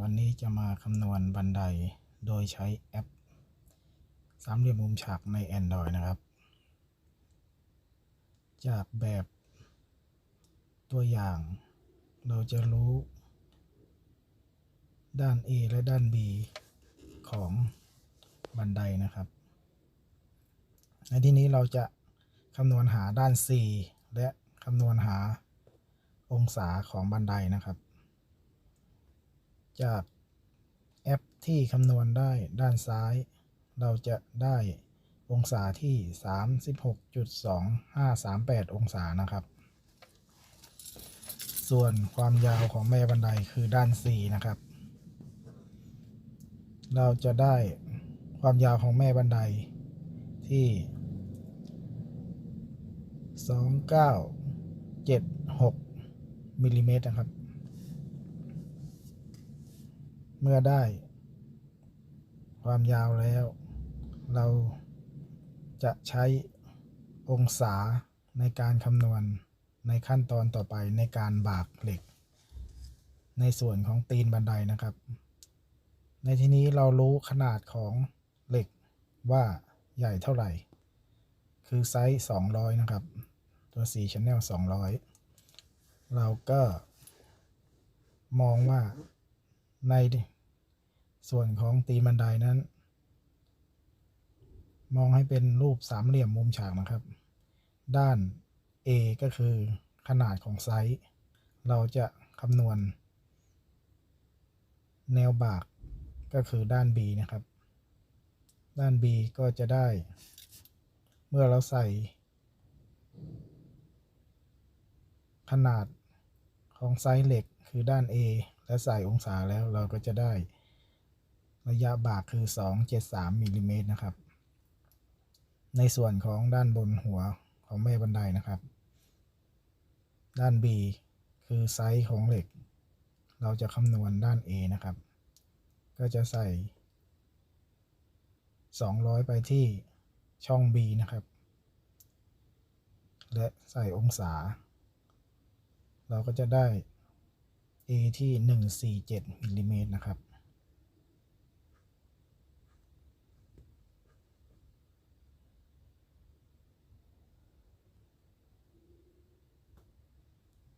วันนี้จะมาคำนวณบันไดโดยใช้แอป สามเหลี่ยมมุมฉากใน Android นะครับ จากแบบตัวอย่าง เราจะรู้ ด้าน A และด้าน B ของบันไดนะครับในที่นี้เราจะคำนวณหาด้าน C และคำนวณหาองศาของบันไดนะครับ จากแอปที่คำนวณได้ด้านซ้าย เราจะได้องศาที่ 36.2538 องศานะครับ ส่วนความยาวของแม่บันไดคือด้าน C นะครับ เราจะได้ความยาวของแม่บันไดที่ 2976มิลลิเมตรนะครับ เมื่อได้ ความยาวแล้ว เราจะใช้องศาในการคำนวณในขั้นตอนต่อไปในการบากเหล็ก ในส่วนของตีนบันไดนะครับ ในที่นี้เรารู้ขนาดของเหล็กว่าใหญ่เท่าไหร่ คือไซส์ 200 นะครับ ตัว4 Channel 200 เราก็มองว่า ในส่วนของตีนบันไดนั้น มองให้เป็นรูปสามเหลี่ยมมุมฉากนะครับ ด้าน A ก็คือขนาดของไซส์ เราจะคำนวณ แนวบากก็คือด้าน B นะครับ ด้าน B ก็จะได้ เมื่อเราใส่ ขนาดของไซส์เหล็กคือด้าน A และใส่องศาแล้วเราก็จะได้ระยะบากคือ 273มิลลิเมตรนะครับ ในส่วนของด้านบนหัวของแม่บันไดนะครับ ด้าน B คือไซส์ของเหล็ก เราจะคำนวณด้าน A นะครับ ก็จะใส่ 200 ไปที่ช่อง B นะครับ และใส่องศา เราก็จะได้ A ที่ 147มิลลิเมตรนะครับ